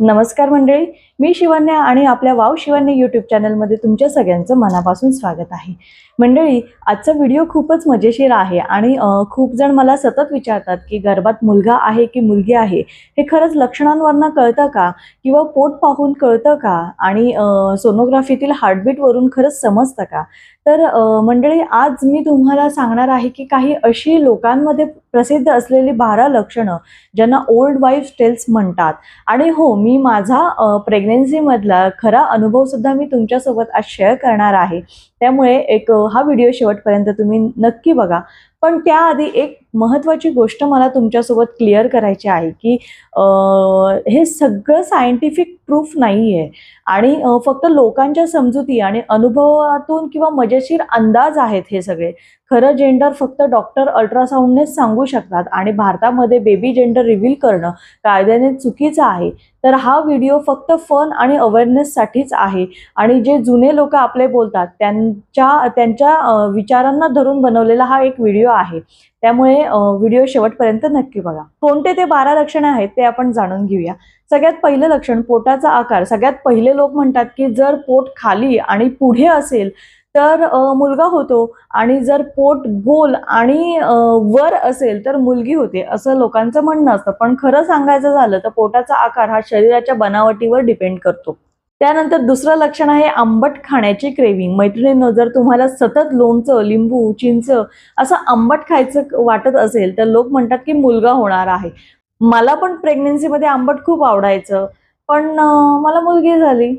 नमस्कार मंडळी मी शिवन्या आणि आपल्या वाव शिवन्या यूट्यूब चॅनलमध्ये तुमच्या सगळ्यांचं मनापासून स्वागत आहे. मंडळी आजचा व्हिडिओ खूपच मजेशीर आहे आणि खूप जण मला सतत विचारतात की गर्भात मुलगा आहे की मुलगी आहे? हे खरंच लक्षणांवरनं कळतं का? किंवा पोट पाहून कळतं का? आणि सोनोग्राफीतील हार्टबीटवरून खरंच समजतं का? तर मंडळी आज मी तुम्हाला सांगणार आहे की काही अशी लोकांमध्ये प्रसिद्ध असलेली बारा लक्षणं ज्यांना ओल्ड वाईफ टेल्स म्हणतात. आणि हो मी माझा प्रेग्नेन्सीमधला खरा अनुभव सुद्धा मी तुमच्यासोबत आज शेअर करणार आहे. त्यामुळे एक हा व्हिडिओ शेवटपर्यंत तुम्ही नक्की बघा. पण त्याआधी एक महत्त्वाची गोष्ट मला तुमच्यासोबत क्लिअर करायची आहे की हे सगळं सायंटिफिक प्रूफ नाही आहे आणि फक्त लोकांच्या समजुती आणि अनुभवातून किंवा मजेशीर अंदाज आहेत हे सगळे. खरं जेंडर फक्त डॉक्टर अल्ट्रासाऊंडनेच सांगू शकतात आणि भारतामध्ये बेबी जेंडर रिव्हील करणं कायद्याने चुकीचं आहे. तर हा व्हिडिओ फक्त फन आणि अवेअरनेससाठीच आहे. आणि जे जुने लोक आपले बोलतात त्यांच्या त्यांच्या विचारांना धरून बनवलेला हा एक व्हिडिओ आहे. त्यामुळे व्हिडिओ शेवटपर्यंत नक्की बघा. कोणते ते बारा लक्षणं आहेत ते आपण जाणून घेऊया. सगळ्यात पहिलं लक्षण पोटाचा आकार. सगळ्यात पहिले लोक म्हणतात की जर पोट खाली आणि पुढे असेल तर मुलगा होतो आणि जर पोट गोल आणि वर असेल तर मुलगी होते असं लोकांचं म्हणणं असतं. पण खरं सांगायचं झालं तर पोटाचा आकार हा शरीराच्या बनावटीवर डिपेंड करतो. त्यानंतर दुसरं लक्षण आहे आंबट खाण्याची क्रेविंग मैत्रिणींनो जर तुम्हाला सतत लोणचं लिंबू चिंच असं आंबट खायचं वाटत असेल तर लोक म्हणतात की मुलगा होणार आहे. मला पण प्रेग्नेन्सीमध्ये आंबट खूप आवडायचं पण मला मुलगी झाली.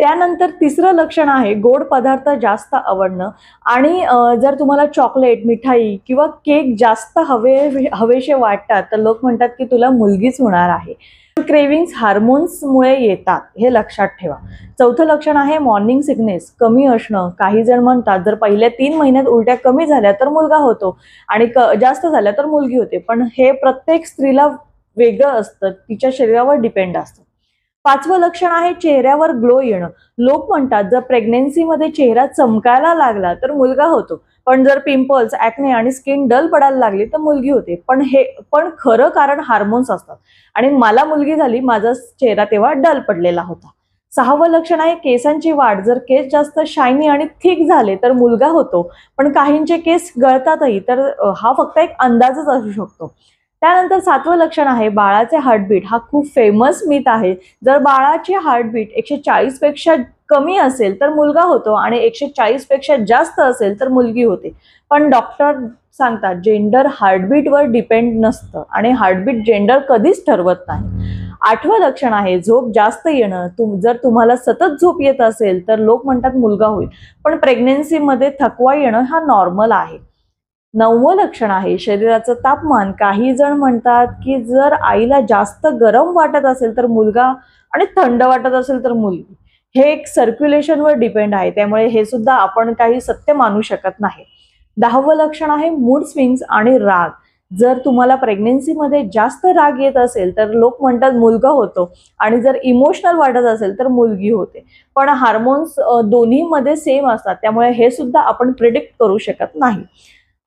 त्यानंतर तिसरं लक्षण आहे गोड पदार्थ जास्त आवडणं. आणि जर तुम्हाला चॉकलेट मिठाई किंवा केक जास्त हवे हवेशे वाटतात तर लोक म्हणतात की तुला मुलगीच होणार आहे. क्रेविंग्स हार्मोन्समुळे येतात हे लक्षात ठेवा. चौथं लक्षण आहे मॉर्निंग सिकनेस कमी असणं. काही जण म्हणतात जर पहिल्या तीन महिन्यात उलट्या कमी झाल्या तर मुलगा होतो आणि क जास्त झाल्या तर मुलगी होते. पण हे प्रत्येक स्त्रीला वेगळं असतं तिच्या शरीरावर डिपेंड असतं. पाचवं लक्षण आहे चेहऱ्यावर ग्लो येणं. लोक म्हणतात जर प्रेग्नेन्सीमध्ये चेहरा चमकायला लागला तर मुलगा होतो. पण जर पिंपल्स ॲक्ने आणि स्किन डल पडायला लागली तर मुलगी होते. पण हे पण खरं कारण हार्मोन्स असतात. आणि मला मुलगी झाली माझा चेहरा तेव्हा डल पडलेला होता. सहावं लक्षण आहे केसांची वाढ. जर केस जास्त शायनी आणि थिक झाले तर मुलगा होतो. पण काहींचे केस गळतातही तर हा फक्त एक अंदाजच असू शकतो. त्यानंतर सातवं लक्षण आहे बाळाचे हार्टबीट हा खूप फेमस मिथ आहे. जर बाळाचे हार्टबीट एकशे चाळीसपेक्षा कमी असेल तर मुलगा होतो आणि एकशे चाळीसपेक्षा जास्त असेल तर मुलगी होते. पण डॉक्टर सांगतात जेंडर हार्टबीटवर डिपेंड नसतं आणि हार्टबीट जेंडर कधीच ठरवत नाही. आठवं लक्षण आहे झोप जास्त येणं. तुम जर तुम्हाला सतत झोप येत असेल तर लोक म्हणतात मुलगा होईल. पण प्रेग्नेन्सीमध्ये थकवा येणं हा नॉर्मल आहे. नववं लक्षण आहे. शरीराचं तापमान काही जण म्हणतात की जर आईला जास्त गरम वाटत असेल तर मुलगा आणि थंड वाटत असेल तर मुलगी. हे एक सर्क्युलेशनवर डिपेंड आहे. त्यामुळे हे सुद्धा आपण काही सत्य मानू शकत नाही. दहावं लक्षण आहे मूड स्विंग्स आणि राग. जर तुम्हाला प्रेग्नेन्सीमध्ये जास्त राग येत असेल तर लोक म्हणतात मुलगा होतो आणि जर इमोशनल वाटत असेल तर मुलगी होते. पण हार्मोन्स दोन्हीमध्ये सेम असतात. त्यामुळे हे सुद्धा आपण प्रिडिक्ट करू शकत नाही.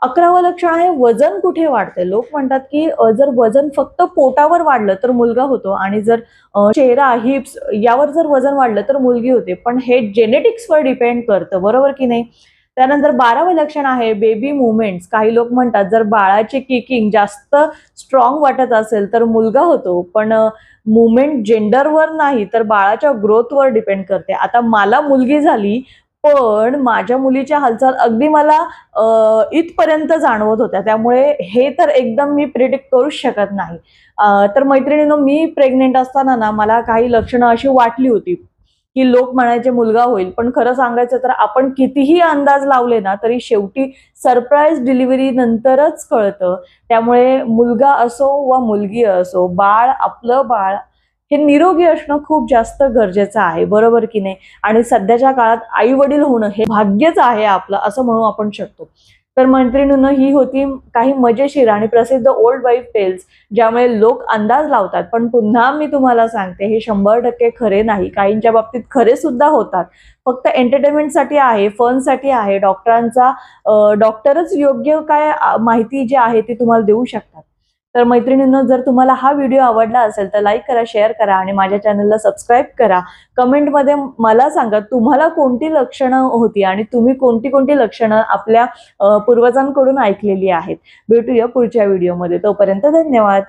अकरावं लक्षण आहे वजन कुठे वाढते लोक म्हणतात की जर वजन फक्त पोटावर वाढलं तर मुलगा होतो आणि जर चेहरा हिप्स यावर जर वजन वाढलं तर मुलगी होते. पण हे जेनेटिक्सवर डिपेंड करतं बरोबर की नाही? त्यानंतर बारावं लक्षण आहे बेबी मुवमेंट्स काही लोक म्हणतात जर बाळाचे किकिंग जास्त स्ट्रॉंग वाटत असेल तर मुलगा होतो. पण मुवमेंट जेंडरवर नाही तर बाळाच्या ग्रोथवर डिपेंड करते. आता मला मुलगी झाली पण माझ्या मुलीच्या हालचाल अगदी मला इथपर्यंत जाणवत होत्या. त्यामुळे हे तर एकदम मी प्रिडिक्ट करूच शकत नाही. तर मैत्रिणीनं मी प्रेग्नेंट असताना ना मला काही लक्षणं अशी वाटली होती की लोक म्हणायचे मुलगा होईल. पण खरं सांगायचं तर आपण कितीही अंदाज लावले ना तरी शेवटी सरप्राईज डिलिव्हरी नंतरच कळतं. त्यामुळे मुलगा असो वा मुलगी असो बाळ आपलं बाळ हे निरोगी असणं खूप जास्त गरजेचं आहे बरोबर की नाही? आणि सध्याच्या काळात आई वडील होणं हे भाग्यच आहे आपलं असं म्हणू आपण शकतो. तर मैत्रिणीनं ही होती काही मजेशीर आणि प्रसिद्ध ओल्ड वाईफ टेल्स ज्यामुळे लोक अंदाज लावतात. पण पुन्हा मी तुम्हाला सांगते हे शंभर टक्के खरे नाही. काहींच्या बाबतीत खरे सुद्धा होतात. फक्त एंटरटेनमेंटसाठी आहे फनसाठी आहे डॉक्टरांचा डॉक्टरच योग्य काय माहिती जी आहे ती तुम्हाला देऊ शकतात. तर मैत्रिणींनो जर तुम्हाला हा व्हिडिओ आवडला असेल तर लाईक करा शेअर करा आणि माझ्या चॅनलला सबस्क्राईब करा. कमेंटमध्ये मला सांगा तुम्हाला कोणती लक्षणं होती आणि तुम्ही कोणती कोणती लक्षणं आपल्या पूर्वजांकडून ऐकलेली आहेत? भेटूया पुढच्या व्हिडिओमध्ये तोपर्यंत धन्यवाद.